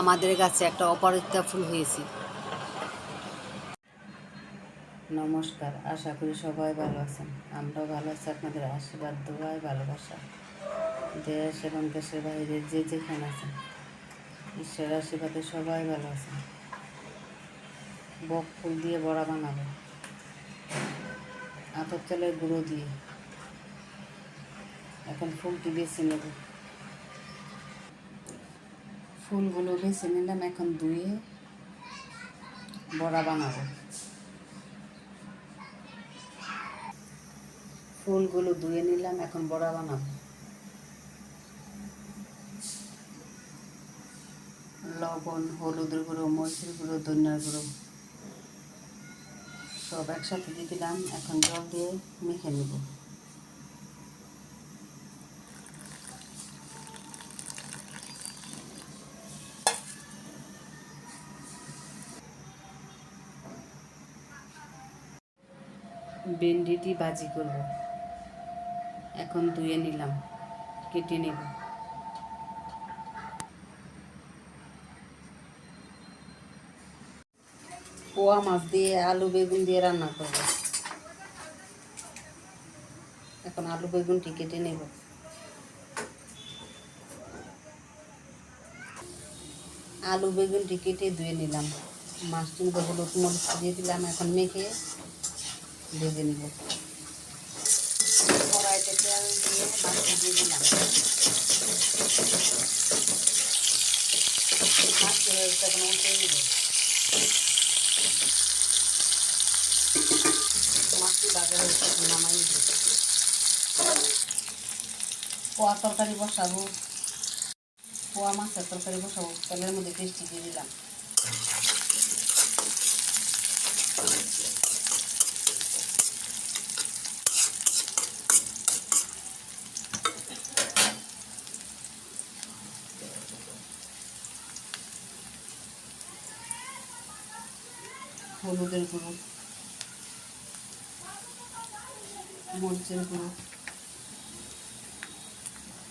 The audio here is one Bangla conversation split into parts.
আমাদের কাছে একটা অপরাজিতা ফুল হয়েছে। নমস্কার, আশা করি সবাই ভালো আছেন। আমরাও ভালো আছি, আপনাদের আশীর্বাদ, দোয়াই, ভালোবাসা। দেশ এবং দেশের বাইরে যে যেখানে আছেন ঈশ্বর আশীর্বাদে সবাই ভালো আছেন। বক ফুল দিয়ে বড়া বানাবো। আতর তেলের গুঁড়ো দিয়ে। এখন ফুলটি বেছে নেব। ফুলগুলো বেছে নিলাম, এখন ধুয়ে বড়া বানাবো। ফুলগুলো ধুয়ে নিলাম, এখন বড়া বানাবো। লবণ হলুদের গুঁড়ো, মরিচের গুঁড়ো, ধনিয়ার গুঁড়ো, সব একসাথে দিয়ে দিলাম, এখন জল দিয়ে মেখে নেব। ভেন্ডিটি ভাজি করব। এখন ধুয়ে নিলাম, কেটে নেব। পোয়া মাছ দিয়ে আলু বেগুন দিয়ে রান্না করব। এখন আলু বেগুনটি কেটে নেব। আলু বেগুনটি কেটে ধুয়ে নিলাম। মাছটি মধ্যে হলুদ মরিচ দিয়ে দিলাম, এখন মেখে ভেজে নিব। কড়াইতে তেল দিয়ে মাছটি দিয়ে দিলাম। মাছটি এখন উল্টে নিব। মাছটি বাজার হয়েছে এখন নামাই নিব। পোয়া তরকারি বসাবো। পোয়া মাছের তরকারি বসাবো। তেলের মধ্যে পেস্টি দিয়ে দিলাম। হলুদের গুঁড়ো মরিচের গুঁড়ো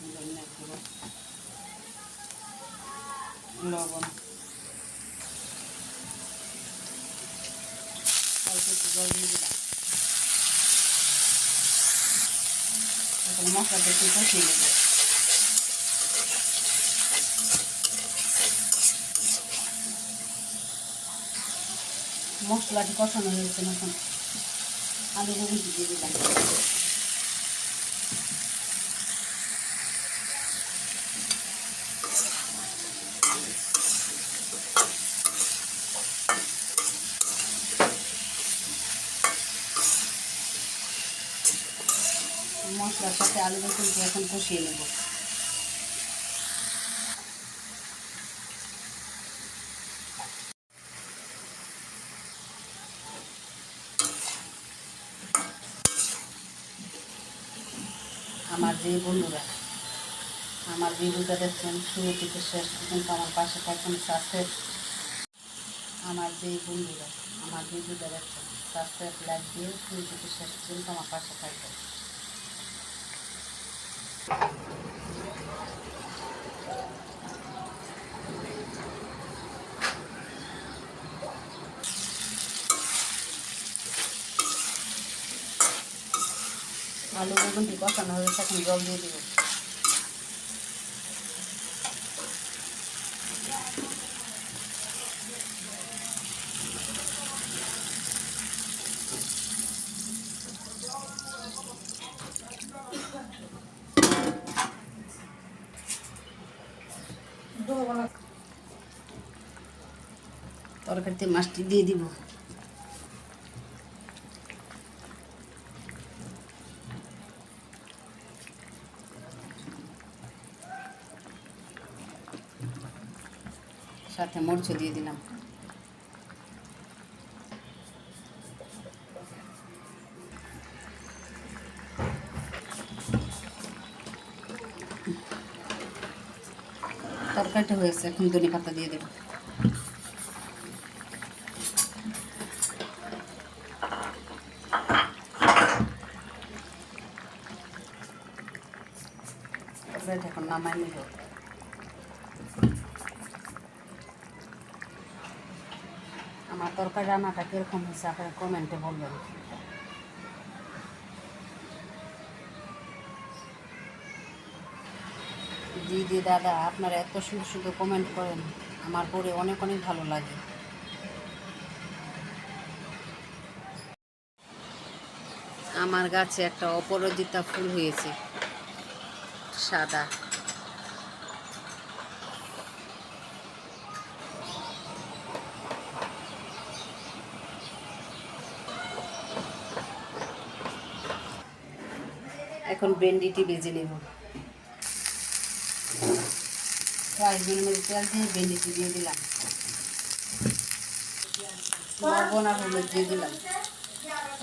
ধনিয়ার গুঁড়ো লবণ মশলাটা একটু কষিয়ে মশলাটি কষানো হয়েছে এখন আলু বেগুনটি দিয়ে দিলাম। মশলার সাথে আলু বেগুনটি এখন কষিয়ে নেব। আমার যে বন্ধুরা, আমার ভিডিওটা দেখছেন, শুরু থেকে শেষ পর্যন্ত আমার পাশে থাকবেন সাবস্ক্রাইব আমার যে বন্ধুরা, আমার ভিডিওটা দেখছেন সাবস্ক্রাইব লাইক দিয়ে শুরু থেকে শেষ পর্যন্ত আমার পাশে থাকবেন। আলু বেগুনটি কষানো হয়েছে এখন জল দিয়ে দেবো। তরকারিতে মাছটি দিয়ে দিব। সাথে মরিচ দিয়ে দিলাম। তরকারিটা হয়েছে এখন ধনে পাতা দিয়ে দেবো। এখন নামাই নেব। তরকারি রান্নাটা কীরকম হয়েছে আপনারা কমেন্টে বলবেন। দিদি দাদা, আপনারা এত সুন্দর সুন্দর কমেন্ট করেন, আমার পরে অনেক অনেক ভালো লাগে। আমার গাছে একটা অপরাজিতা ফুল হয়েছে, সাদা। এখন ভেন্ডিটি বেজে নেব। ফ্রাই মধ্যে তেল দিয়ে ভেন্ডিটি দিয়ে দিলাম। দিয়ে দিলাম।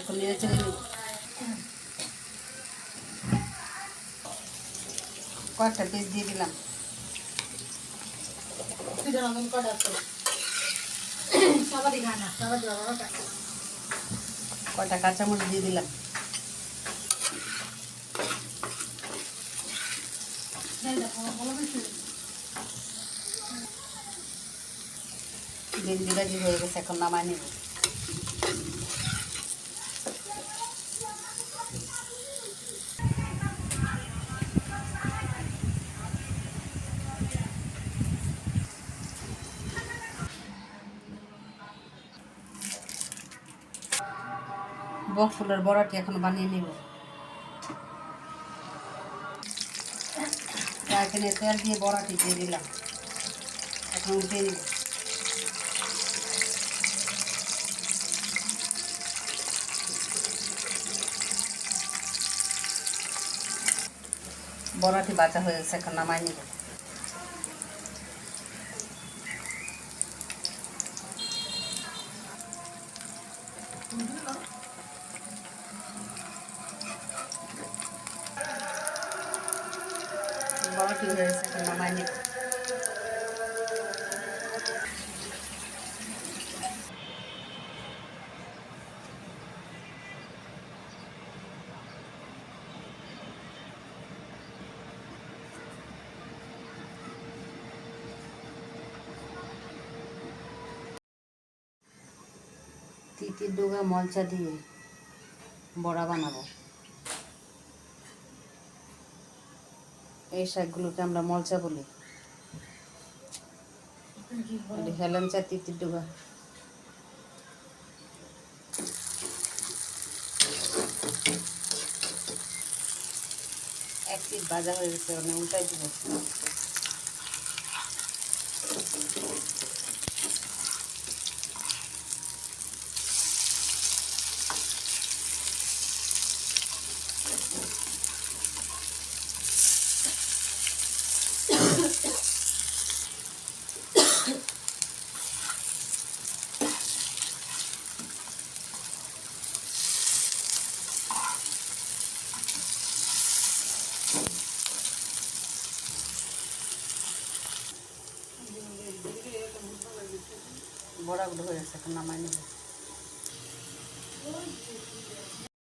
এখন চেড়ে নেব। কয়েকটা পিস দিয়ে দিলাম। কয়টা কাঁচামরিচ দিয়ে দিলাম। ভেন্ডিটা যে হয়ে গেছে? এখন নামাই নেব। বক ফুলের বড়াটি এখন বানিয়ে নিব। এখানে তেল দিয়ে বড়াটি দিয়ে দিলাম। এখন উঠে নিব। বড়াটি বাঁচা হয়ে গেছে, এখন নামাই নিব। তিতির ডোগা মলচা দিয়ে বড়া বানাবো। এই শাকগুলোকে আমরা মলচা বলি। এটা হেলেঞ্চা তিতির ডোগা। এক পিস ভাজা হয়ে গেছে মানে উল্টাই দিব। বড়াগুলো হয়ে গেছে এখন নামাই নেব।